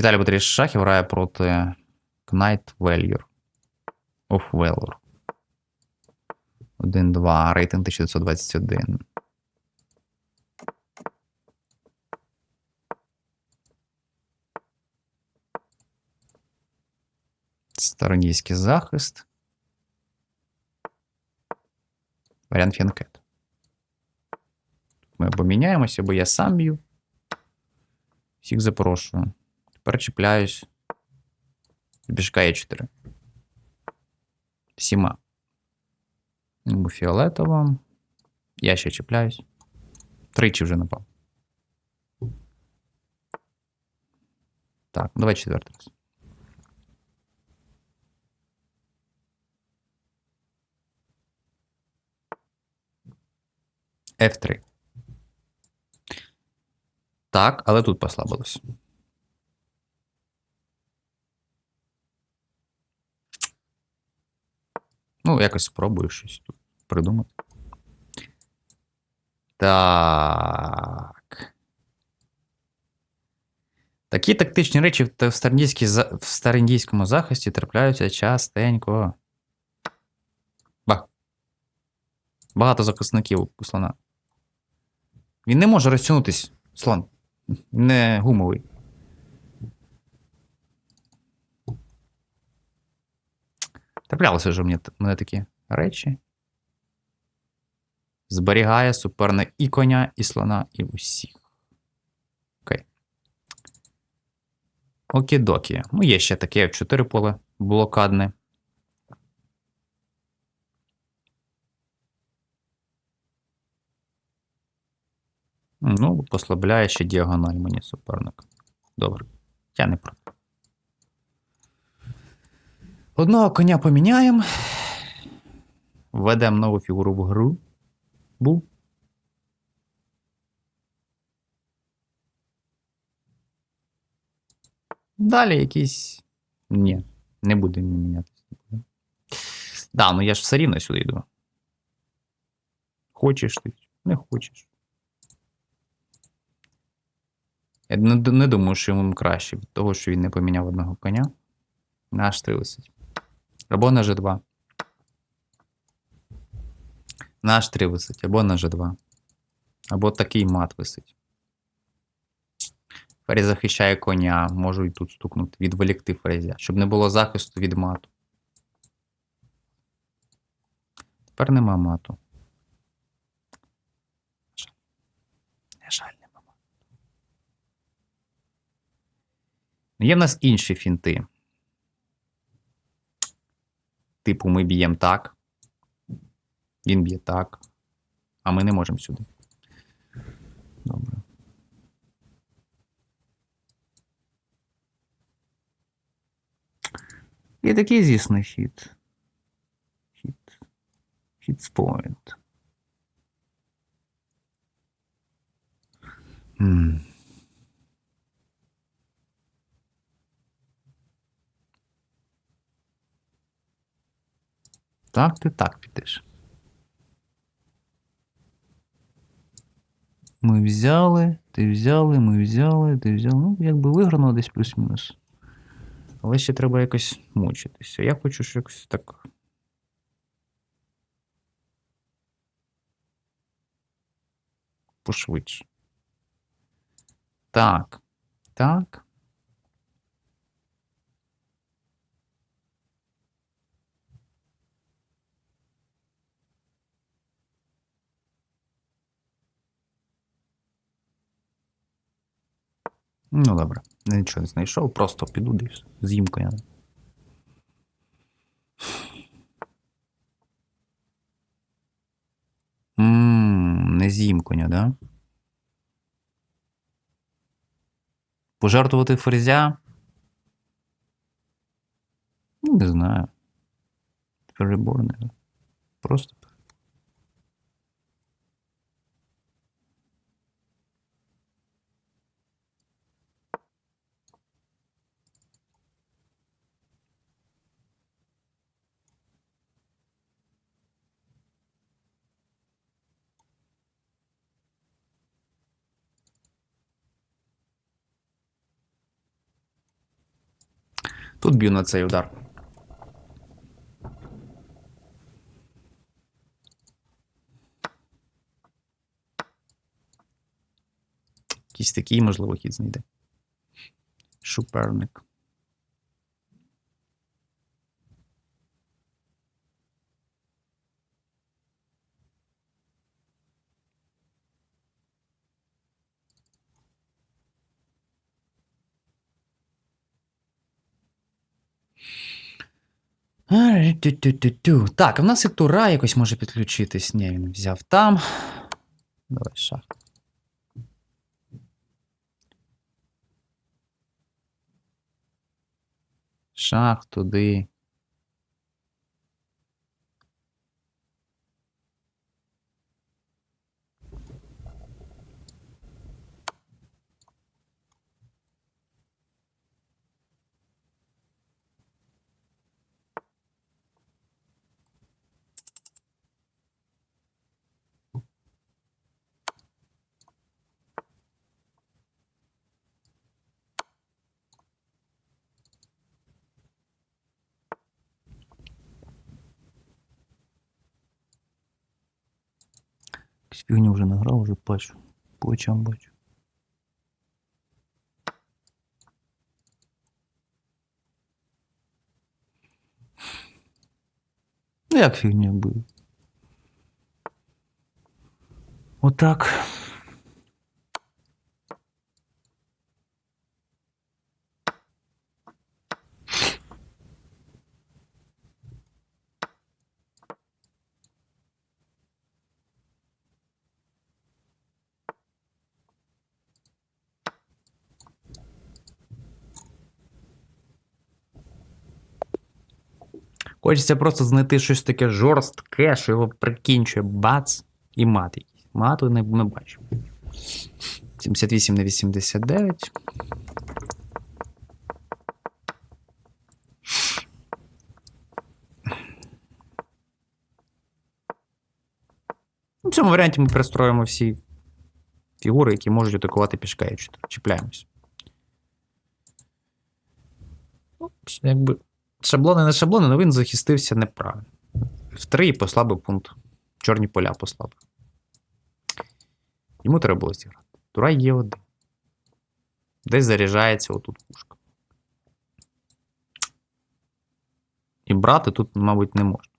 Віталій Батарій Шахів грає проти Knight Valure. Of Valor. 1-2, рейтинг 1921. Стародійський захист. Варіант Фінкет. Ми поміняємося, бо я сам б'ю. Всіх запрошую. Тепер чіпляюсь. Біжка є 4. Всіма. Бо фіолетово. Я ще чіпляюсь. Тричі вже напав. Так, давай четвертий раз. F3. Так, але тут послабилось. Якось спробую щось тут придумати. Так. Такі тактичні речі в старіндійському захисті трапляються частенько. Ба. Багато захисників у слона. Він не може розтягнутись, слон. Не гумовий. Траплялися вже мене такі речі. Зберігає суперник і коня, і слона, і усіх. Окей. Окідокі. Ну, є ще таке 4 поле блокадне. Ну, послабляє ще діагональ мені суперник. Добре. Я не проти. Одного коня поміняємо. Введемо нову фігуру в гру. Бу. Далі якийсь. Ні, не буде мінятися. Да, ну я ж все рівно сюди йду. Хочеш ти, не хочеш. Я не, думаю, що йому краще від того, що він не поміняв одного коня. На H3 висить. Або на G2. На H3 висить, або на G2. Або такий мат висить. Ферзь захищає коня, можу і тут стукнути, відволікти ферзя, щоб не було захисту від мату. Тепер нема мату. На жаль, нема мату. Є в нас інші фінти. Типу, ми б'ємо так. Він б'є так. А ми не можемо сюди. Добре. Є такий, звісно, хід. Хід. Хід споінт. М. Так, ти так підеш. Ми взяли, ти взяли, ми взяли, ти взяли. Ну, якби виграно десь плюс-мінус. Але ще треба якось мучитися. Я хочу ж якось так. Пошвидше. Так. Так. Ну, добре. Нічого не знайшов, просто піду десь. З'їм коня. Ммм, не з'їм коня, да? Пожертвувати ферзя? Ну, Не знаю. Переборне. Просто. Тут б'ю на цей удар. Якийсь такий, можливо, хід знайде. Шуперник. Так, а в нас і тура якось може підключитись. Ні, він взяв там. Давай шах. Шах туди. Якусь фігню вже награв, вже бачу. По очам бачу. Ну як фігня буде? Отак. Хочеться просто знайти щось таке жорстке, що його прикінчує бац і мат якийсь. Мату не, не бачу. 78 на 89. У цьому варіанті ми перестроїмо всі фігури, які можуть атакувати пішка і чіпляємось. Якби шаблони не шаблони, але він захистився неправильно. В 3 і послабив пункт. Чорні поля послабив. Йому треба було зіграти. Тура є один. Десь заряджається отут пушка. І брати тут, мабуть, не можна.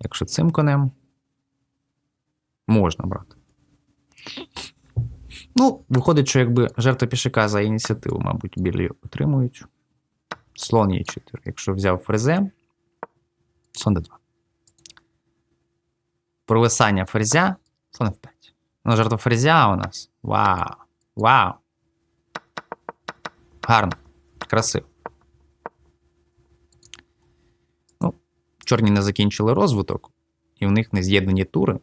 Якщо цим конем можна брати. Ну, виходить, що якби жертва пішака за ініціативу, мабуть, білі отримують. Слон є 4. Якщо взяв ферзе, слон d2. Провисання ферзя, слон f5. Ну, жертва ферзя у нас. Вау! Вау! Гарно. Красиво. Ну, чорні не закінчили розвиток, і в них не з'єднані тури.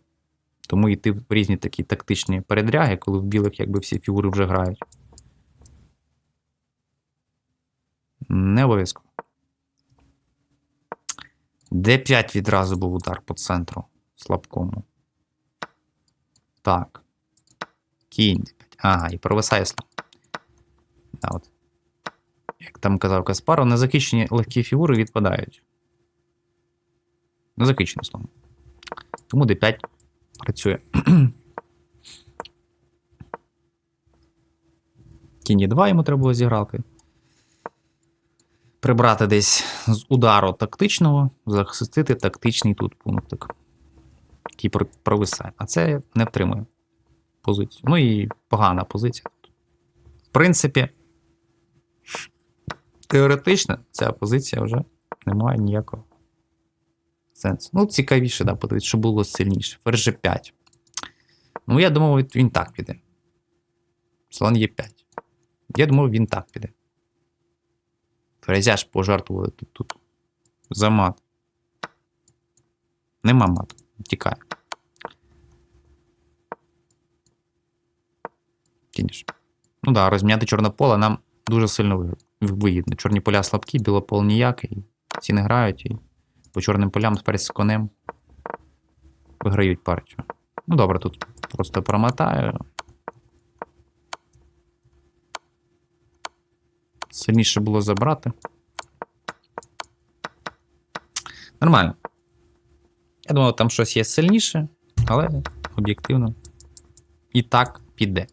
Тому йти в різні такі тактичні передряги, коли в білих якби всі фігури вже грають. Не обов'язково. Д5 відразу був удар по центру слабкому. Так. Кінь Ага, і провисає слон. Да, от. Як там казав Каспаров, незахищені легкі фігури відпадають. Незахищений слон. Тому D5 працює. Кінь 2 йому треба було зігралки. Прибрати десь з удару тактичного, захистити тактичний тут пунктик. Який провисає. А це не втримує позицію. Ну і погана позиція. В принципі, теоретично ця позиція вже не має ніякого сенсу. Ну, цікавіше, да, подивитися, що було сильніше. Ферзь 5. Ну, я думав, він так піде. Слон є 5. Я думав, він так піде. Ферзя ж пожертвували тут, тут. За мат. Нема мату. Тікає. Кінеш. Ну да, розміняти чорне поле нам дуже сильно вигідно. Чорні поля слабкі, білопол ніякий. Ці не грають і по чорним полям тепер з конем виграють партію. Ну добре, тут просто промотаю. Сильніше було забрати. Нормально. Я думав, там щось є сильніше, але об'єктивно. І так піде.